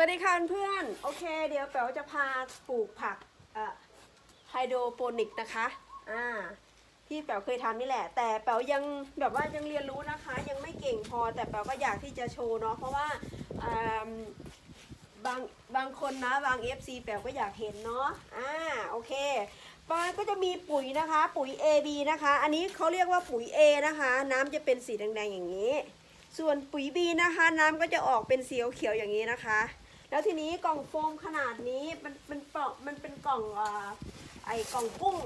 วัสดีค่ะเพื่อน โอเค เดี๋ยวแป๋วจะพาปลูกผักไฮโดรโปนิกนะคะอ่าที่แป๋วเคยทำนี่แหละ แต่แป๋วยังแบบว่ายังเรียนรู้นะคะ ยังไม่เก่งพอแต่แป๋วก็อยากที่จะโชว์เนาะเพราะว่าบางบางคนนะบาง FC แป๋วก็อยากเห็นเนาะอ่าโอเคมันก็จะมีปุ๋ยนะคะ ปุ๋ย AB นะคะ อันนี้เขาเรียกว่าปุ๋ย A นะคะ น้ำจะเป็นสีแดงๆอย่างนี้ ส่วนปุ๋ย B นะคะ น้ำก็จะออกเป็นสีเขียวๆอย่างนี้นะคะ แล้วทีนี้กล่องโฟมขนาดนี้มันเป็นปลอกมันเป็นกล่องอไอกล่องกุ้ง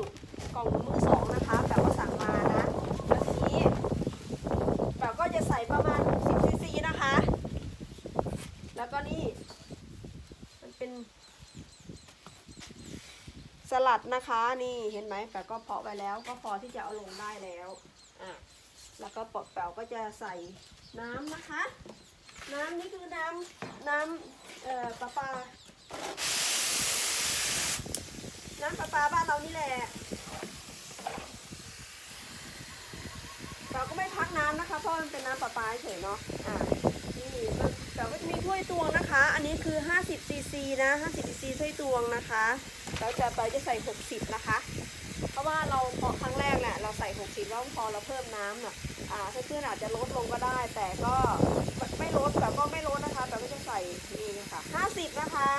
กล่องมือสองนะคะแบบว่าสั่งมานะแล้วทีนี้แบบก็จะใส่ประมาณ10ซีซีนะคะ แล้วก็นี่มันเป็นสลัดนะคะนี่เห็นไหมแปะก็เพาะไว้แล้วก็พอที่จะเอาลงได้แล้วอะแล้วก็ปอกแปวก็จะใส่น้ำนะคะ น้ำนี่คือน้ำน้ำ เอ่อปลาปลาน้ำปลาปลาบ้านเรานี่แหละเราก็ไม่พักน้ำนะคะเพราะมันเป็นน้ำปลาปลาเฉยเนาะอ่านี่แต่ก็จะมีถ้วยตวงนะคะ อันนี้คือ 50ซีซีนะ50ซีซีถ้วยตวงนะคะ เราจะไปจะใส่ 60 นะคะ เพราะว่าเราเพาะครั้งแรกแหละเราใส่ 60แล้วพอเราเพิ่มน้ำเน่ะอ่าเพื่อนๆอาจจะลดลงก็ได้ แต่ก็ไม่ลดแต่ก็ไม่ลดนะคะ แต่ก็จะใส่นี่นะคะ50นะคะ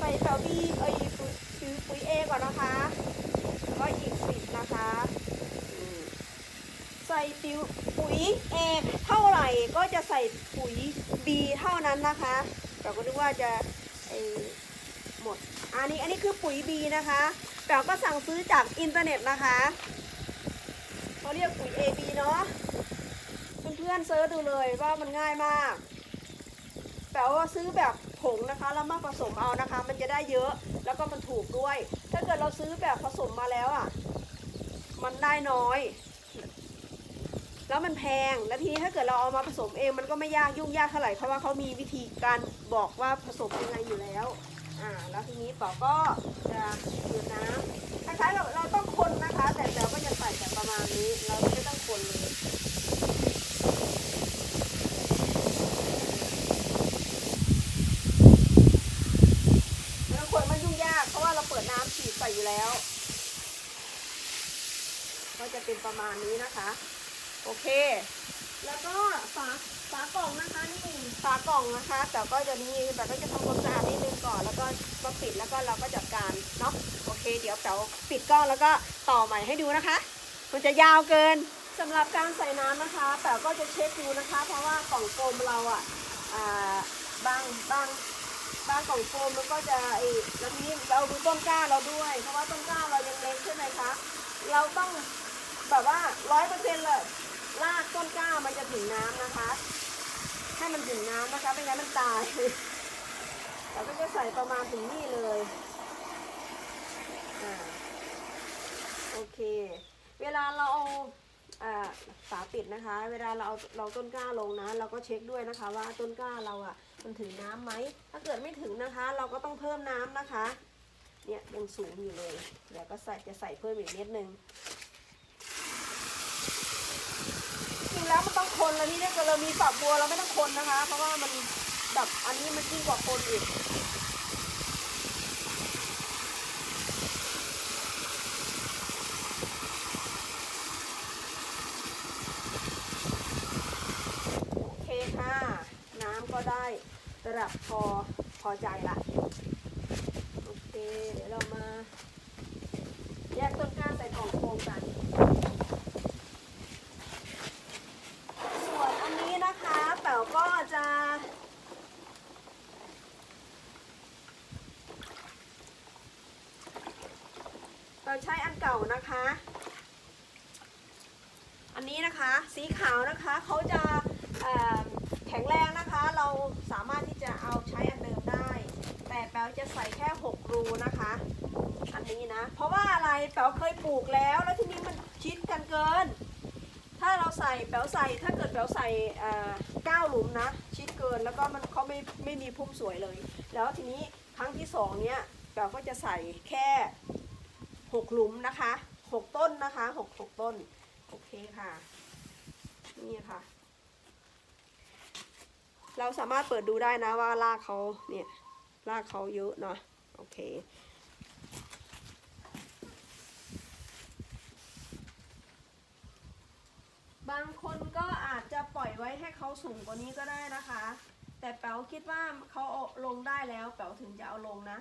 ใส่แถวบีเอ้ยปุ๋ยปุ๋ยปุ๋ยเอก่อนนะคะก็อีก10นะคะใส่ปิวปุ๋ยเอเท่าไหร่ก็จะใส่ปุ๋ยบีเท่านั้นนะคะเราก็นึกว่าจะหมดอันนี้อันนี้คือปุ๋ยบีนะคะแต่ก็สั่งซื้อจากอินเทอร์เน็ตนะคะ เขาเรียกปุ๋ย AB เนาะเพื่อนๆเซิร์ชดูเลยว่ามันง่ายมาก แต่ว่าซื้อแบบผงนะคะแล้วมาผสมเอานะคะ มันจะได้เยอะแล้วก็มันถูกด้วย ถ้าเกิดเราซื้อแบบผสมมาแล้วอะ มันได้น้อย แล้วมันแพงแล้วทีนี้ถ้าเกิดเราเอามาผสมเองมันก็ไม่ยากยุ่งยากเท่าไหร่เพราะว่าเขามีวิธีการบอกว่าผสมยังไงอยู่แล้วอ่าแล้วทีนี้ป๋อก็จะหยดน้ำ คล้เราเราต้องคนนะคะ แต่แต่ก็จะใส่แบบประมาณนี้ เราไม่ต้องคนเลยแล้วคนมันยุ่งยาก เพราะว่าเราเปิดน้ำฉีดใส่อยู่แล้ว ก็จะเป็นประมาณนี้นะคะ โอเค แล้วก็ฝาฝากล่องนะคะนี่ฝากล่องนะคะ แต่ก็จะนี่แต่ก็จะทำความสะอาดนิดนึง ก่อนแล้วก็มาปิดแล้วก็เราก็จัดการเนาะโอเค เดี๋ยวแป๋วปิดกล้องแล้วก็ต่อใหม่ให้ดูนะคะ มันจะยาวเกินสำหรับการใส่น้ำนะคะแป๋วก็จะเช็คดูนะคะ เพราะว่ากล่องโฟมเราอะอ่าบางบางบานกล่องโฟมแล้วก็จะไอ้แล้วทีนี้เราดูต้นกล้าเราด้วย เพราะว่าต้นกล้าเรายังเล็กใช่ไหมคะเราต้องแบบว่าร้อยเปอร์เซ็นต์เลยรากต้นกล้ามันจะถึงน้ำนะคะ ให้มันถึงน้ำนะคะไม่งั้นมันตาย เราก็จะใส่ประมาณถึงนี่เลยอ่าโอเค เวลาเราเอาฝาปิดนะคะ เวลาเราเอาเราต้นกล้าลงนะ เราก็เช็คด้วยนะคะ ว่าต้นกล้าเราอะมันถึงน้ำไหม ถ้าเกิดไม่ถึงนะคะ เราก็ต้องเพิ่มน้ำนะคะ เนี่ยยังสูงอยู่เลย เดี๋ยวก็ใส่จะใส่เพิ่มอีกนิดนึงจริงแล้วมันต้องคนแล้วนี่ถ้าเกิดเรามีฝักบัวเราไม่ต้องคนนะคะ เพราะว่ามัน แบบอันนี้มันยิ่งกว่าคนอีกโอเคค่ะ น้ำก็ได้ระดับพอพอใจละโอเค เดี๋ยวเรามา แยกต้นกล้าใส่กล่องโฟมกัน ส่วนอันนี้นะคะแป๋วก็จะ เราใช้อั นะคะ อันนี้นะคะสีขาวนะคะเขาจะแข็งแรงนะคะ เราสามารถที่จะเอาใช้อันเดิมได้ แต่แป๋วจะใส่แค่ 6 รูนะคะ อันนี้นะ เพราะว่าอะไรแป๋วเคยปลูกแล้ว แล้วทีนี้มันชิดกันเกิน ถ้าเราใส่แป๋วใส่ถ้าเกิดแป๋วใส่เอ่อเก้าหลุมนะ ชิดเกินแล้วก็มันเขาไม่ไม่มีพุ่มสวยเลย แล้วทีนี้ครั้งที่สองเนี้ยแป๋วก็จะใส่แค่ หกหลุมนะคะหกต้นนะคะหกหกต้น โอเคค่ะ นี่ค่ะ เราสามารถเปิดดูได้นะว่ารากเขาเนี่ยรากเขาเยอะเนาะโอเคบางคนก็อาจจะปล่อยไว้ให้เขาสูงกว่านี้ก็ได้นะคะ แต่แป๋วคิดว่าเขาเอาลงได้แล้วแป๋วถึงจะเอาลงนะ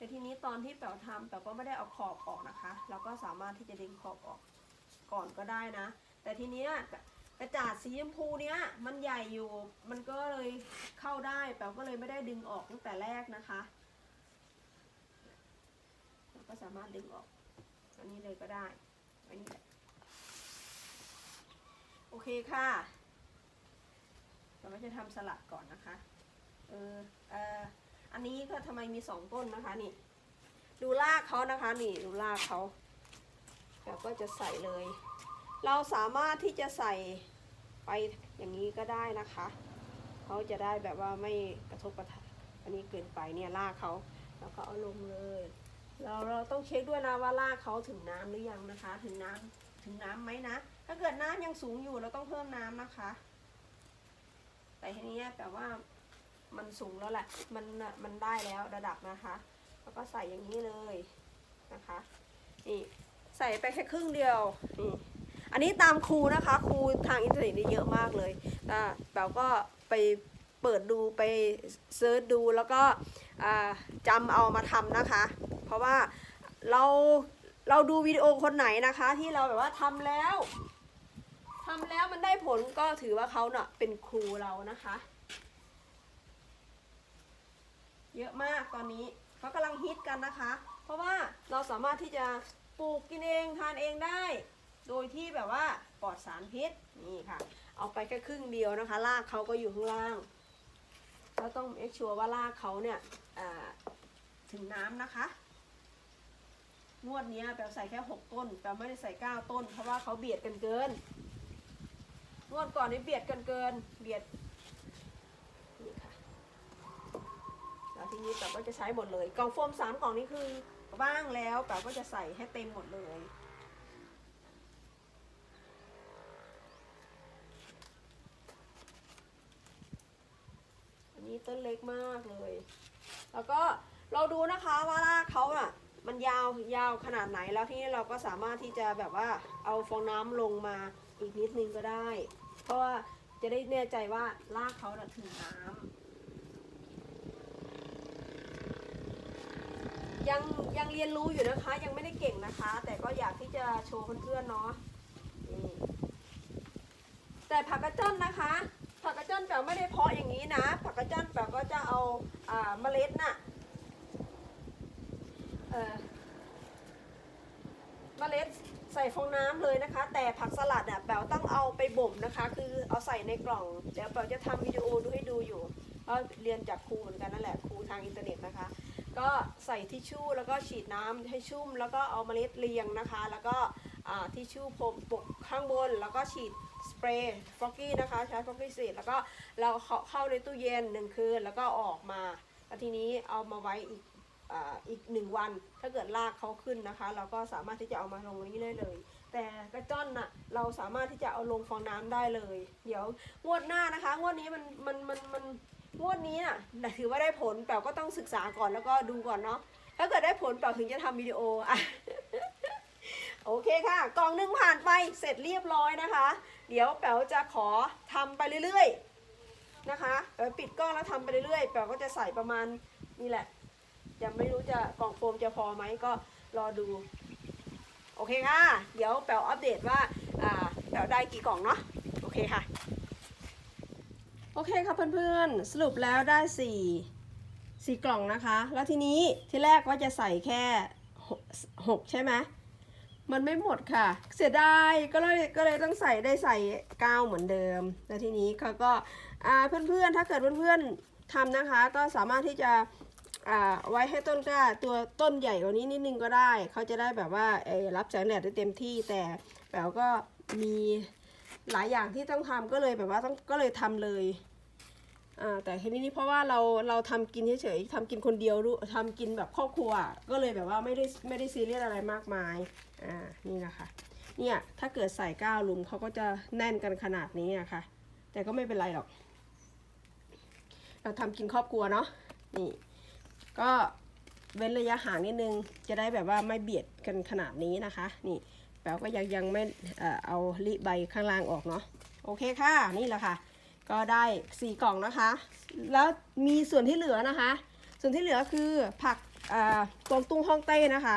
แต่ทีนี้ตอนที่แป๋วทำแป๋วก็ไม่ได้เอาขอบออกนะคะ เราก็สามารถที่จะดึงขอบออกก่อนก็ได้นะ แต่ทีเนี้ยกระจาดสีชมพูเนี้ยมันใหญ่อยู่มันก็เลยเข้าได้แป๋วก็เลยไม่ได้ดึงออกตั้งแต่แรกนะคะเราก็สามารถดึงออกอันนี้เลยก็ได้อันนี้โอเคค่ะเราก็จะทำสลัดก่อนนะคะเออเออ อันนี้ก็ทำไมมีสองต้นนะคะนี่ ดูรากเขานะคะ นี่ดูรากเขาเราก็จะใส่เลย เราสามารถที่จะใส่ไปอย่างนี้ก็ได้นะคะเขาจะได้แบบว่าไม่กระทบกระทบอันนี้เกินไปเนี่ยรากเขาเราก็เอาลงเลยเราเราต้องเช็คด้วยนะว่ารากเขาถึงน้ำหรือยังนะคะ ถึงน้ำถึงน้ำไหมนะ ถ้าเกิดน้ำยังสูงอยู่เราต้องเพิ่มน้ำนะคะ แต่ทีนี้แปลว่า มันสูงแล้วแหละ มันน่ะมันได้แล้วระดับนะคะ แล้วก็ใส่อย่างนี้เลยนะคะ นี่ใส่ไปแค่ครึ่งเดียว นี่อันนี้ตามครูนะคะ ครูทางอินเทอร์เน็ตนี่เยอะมากเลยแต่แปลก็ไปเปิดดูไปเซิร์ชดูแล้วก็จำเอามาทำนะคะ เพราะว่าเราเราดูวิดีโอคนไหนนะคะ ที่เราแบบว่าทำแล้วทำแล้วมันได้ผลก็ถือว่าเขาเนาะเป็นครูเรานะคะ เยอะมากตอนนี้เขากำลังฮิตกันนะคะ เพราะว่าเราสามารถที่จะปลูกกินเองทานเองได้ โดยที่แบบว่าปลอดสารพิษนี่ค่ะ เอาไปแค่ครึ่งเดียวนะคะรากเขาก็อยู่ข้างล่างเราต้องเอ็กชัวร์ว่ารากเขาเนี่ยถึงน้ำนะคะงวดนี้แปลใส่แค่ 6 ต้นแปลไม่ได้ใส่ 9 ต้น เพราะว่าเขาเบียดกันเกินงวดก่อนนี้เบียดกันเกิน เบียดนี่ค่ะ แล้วที นี้แปลก็จะใช้หมดเลยกล่องโฟมสามกล่องนี้คือว่างแล้วแปลก็จะใส่ให้เต็มหมดเลยอันนี้ต้นเล็กมากเลย แล้วก็เราดูนะคะว่ารากเขาอะมันยาวยาวขนาดไหนแล้วทีนี้เราก็สามารถที่จะแบบว่าเอาฟองน้ำลงมาอีกนิดนึงก็ได้ เพราะว่าจะได้แน่ใจว่ารากเขาถึงน้ำ ยังยังเรียนรู้อยู่นะคะ ยังไม่ได้เก่งนะคะ แต่ก็อยากที่จะโชว์เพื่อนๆเนาะแต่ผักกระจ้อนนะคะ ผักกระจ้อนแปลไม่ได้เพาะอย่างนี้นะ ผักกระจ้อนแปลก็จะเอาอ่าเมล็ดน่ะเออเมล็ดใส่ฟองน้ำเลยนะคะ แต่ผักสลัดอะแปลต้องเอาไปบ่มนะคะ คือเอาใส่ในกล่องเดี๋ยวแปลจะทำวิดีโอดูให้ดูอยู่ก็เรียนจากครูเหมือนกันนั่นแหละครูทางอินเทอร์เน็ตนะคะ ก็ใส่ทิชชู่แล้วก็ฉีดน้ำให้ชุ่ม แล้วก็เอาเมล็ดเรียงนะคะ แล้วก็ทิชชู่พรมปกข้างบน แล้วก็ฉีดสเปรย์ฟอกกี้นะคะใช้ฟอกกี้สีดแล้วก็เราเข้าในตู้เย็นหนึ่งคืนแล้วก็ออกมาแล้วทีนี้เอามาไว้อีกอ,อีกหนึ่งวัน ถ้าเกิดรากเขาขึ้นนะคะ เราก็สามารถที่จะเอามาลงนี้ได้เลย แต่กระจ้อนน่ะเราสามารถที่จะเอาลงฟองน้ำได้เลย เดี๋ยวงวดหน้านะคะ งวดนี้มันมันมันมัน งวดนี้น่ะถือว่าได้ผลแป๋วก็ต้องศึกษาก่อนแล้วก็ดูก่อนเนาะถ้าเกิดได้ผลแป๋วถึงจะทำวิดีโออะโอเคค่ะ กล่องหนึ่งผ่านไปเสร็จเรียบร้อยนะคะ เดี๋ยวแป๋วจะขอทำไปเรื่อยๆนะคะแป๋วปิดกล้องแล้วทำไปเรื่อยๆแป๋วก็จะใส่ประมาณนี่แหละยังไม่รู้จะกล่องโฟมจะพอไหมก็รอดู โอเคค่ะ เดี๋ยวแปวอัปเดตว่าอ่าแปวได้กี่กล่องเนาะโอเคค่ะ อเคค่ะเพื่อนๆ สรุปแล้วได้สี่สี่กล่องนะคะ แล้วทีนี้ที่แรกว่าจะใส่แค่หกใช่ไหมมันไม่หมดค่ะ เสียดายก็เลยก็เลยต้องใส่ได้ใส่เก้าเหมือนเดิม แล้วทีนี้เขาก็อ่าเพื่อนๆ ถ้าเกิดเพื่อนๆทำนะคะ ก็สามารถที่จะอ่าไว้ให้ต้นกล้าตัวต้นใหญ่กว่านี้นิดนึงก็ได้ เขาจะได้แบบว่าเออรับแสงแดดได้เต็มที่แต่แบบก็มีหลายอย่างที่ต้องทำก็เลยแบบว่าต้องก็เลยทำเลย แต่ทีนี้นี่เพราะว่าเราเราทำกินเฉยๆทำกินคนเดียวรู้ทำกินแบบครอบครัว ก็เลยแบบว่าไม่ได้ไม่ได้ซีเรียสอะไรมากมายอ่านี่นะคะเนี่ยถ้าเกิดใส่ก้าวลุมเขาก็จะแน่นกันขนาดนี้นะคะ แต่ก็ไม่เป็นไรหรอก เราทำกินครอบครัวเนาะนี่ ก็เว้นระยะห่างนิดนึงจะได้แบบว่าไม่เบียดกันขนาดนี้นะคะ นี่แป๋วก็ยังยังไม่เอ่อเอาลิใบข้างล่างออกเนาะโอเคค่ะนี่แหละค่ะ ก็ได้สี่กล่องนะคะ แล้วมีส่วนที่เหลือนะคะ ส่วนที่เหลือคือผักเอ่อกวางตุ้งฮ่องเต้นะคะ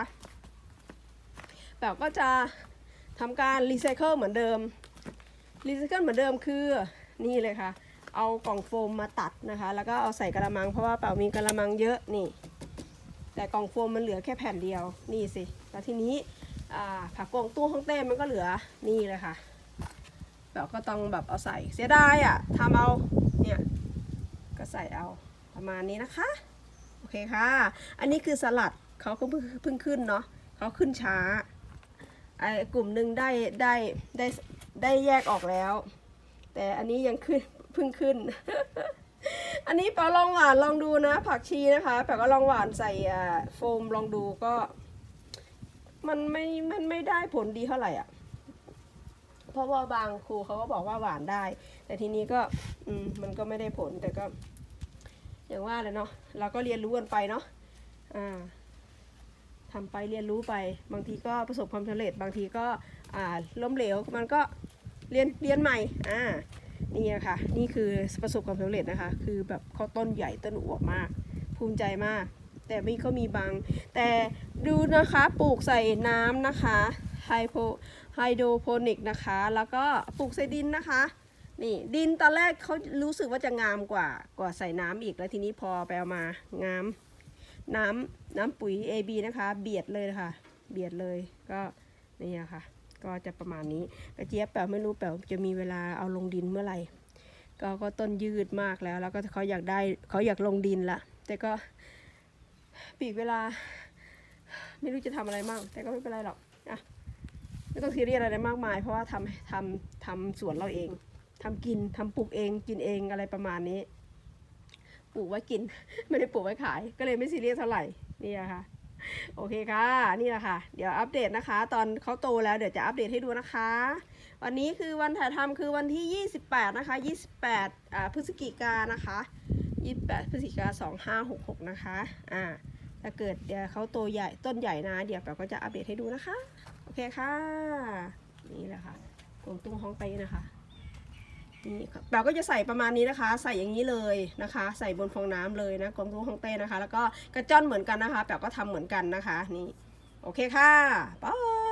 แป๋วก็จะทำการรีไซเคิลเหมือนเดิมรีไซเคิลเหมือนเดิมคือนี่เลยค่ะ เอากล่องโฟมมาตัดนะคะ แล้วก็เอาใส่กระมังเพราะว่าเป๋ามีกระมังเยอะนี่ แต่กล่องโฟมมันเหลือแค่แผ่นเดียวนี่สิแล้วทีนี้ผักกวางตุ้งฮ่องเต้มันก็เหลือนี่เลยค่ะ เป๋าก็ต้องแบบเอาใส่เสียดายอะทำเอาเนี่ยก็ใส่เอาประมาณนี้นะคะ โอเคค่ะ อันนี้คือสลัดเขาก็เพิ่งเพิ่งขึ้นเนาะเขาขึ้นช้าไอ้กลุ่มหนึ่งได้ได้ได้ได้แยกออกแล้ว แต่อันนี้ยังขึ้นเพิ่งขึ้น อันนี้แปาลองหวานลองดูนะ ผักชีนะคะแปาก็ลองหวานใส่อ่าโฟมลองดูก็ มันไม่มันไม่ได้ผลดีเท่าไหร่อะ เพราะว่าบางครูเขาก็บอกว่าหวานได้ แต่ทีนี้ก็อืมมันก็ไม่ได้ผลแต่ก็ อย่างว่าเลยเนาะเราก็เรียนรู้กันไปเนาะอ่าทำไปเรียนรู้ไป บางทีก็ประสบความสำเร็จ บางทีก็อ่าล้มเหลวมันก็เรียนเรียนใหม่อ่านี่อะค่ะ นี่คือประสบความสำเร็จนะคะ คือแบบเขาต้นใหญ่ต้นอวบมาก ภูมิใจมาก แต่มีก็มีบาง แต่ดูนะคะปลูกใส่น้ำนะคะไฮโพ ไฮโดรโพนิกนะคะ แล้วก็ปลูกใส่ดินนะคะ นี่ดินตอนแรกเขารู้สึกว่าจะงามกว่ากว่าใส่น้ำอีกแล้วทีนี้พอไปเอามางามน้ำน้ำปุ๋ย AB นะคะ เบียดเลยนะคะเบียดเลยก็นี่ค่ะ ก็จะประมาณนี้กระเจี๊ยบแป๋วไม่รู้แป๋วจะมีเวลาเอาลงดินเมื่อไหร่ก็ก็ต้นยืดมากแล้ว แล้วก็เขาอยากได้เขาอยากลงดินละแต่ก็ปีกเวลา ไม่รู้จะทำอะไรมั่งแต่ก็ไม่เป็นไรหรอกอะ ต้องซีเรียสอะไรมากมาย เพราะว่าทำทำทำสวนเราเองทำกินทำปลูกเอง กินเองอะไรประมาณนี้ ปลูกไว้กิน ไม่ได้ปลูกไว้ขาย ก็เลยไม่ซีเรียสเท่าไหร่นี่อะค่ะโอเคค่ะ นี่แหละค่ะ เดี๋ยวอัปเดตนะคะ ตอนเขาโตแล้วเดี๋ยวจะอัปเดตให้ดูนะคะ วันนี้คือวันถ่ายทำคือวันที่ 28 นะคะ 28อ่าพฤศจิกายนนะคะ 28 พฤศจิกา2566 นะคะ อ่าถ้าเกิดเดี๋ยวเขาโตใหญ่ต้นใหญ่นะ เดี๋ยวแปาก็จะอัปเดตให้ดูนะคะ เคค่ะ นี่แหละค่ะกวงตุ้งฮ้องไปนะคะนี่เราก็จะใส่ประมาณนี้นะคะ ใส่อย่างนี้เลยนะคะ ใส่บนฟองน้ำเลยนะกวางตุ้งฮ่องเต้นะคะ แล้วก็กระจ้อนเหมือนกันนะคะแป๋วก็ทำเหมือนกันนะคะ นี่ โอเคค่ะบาย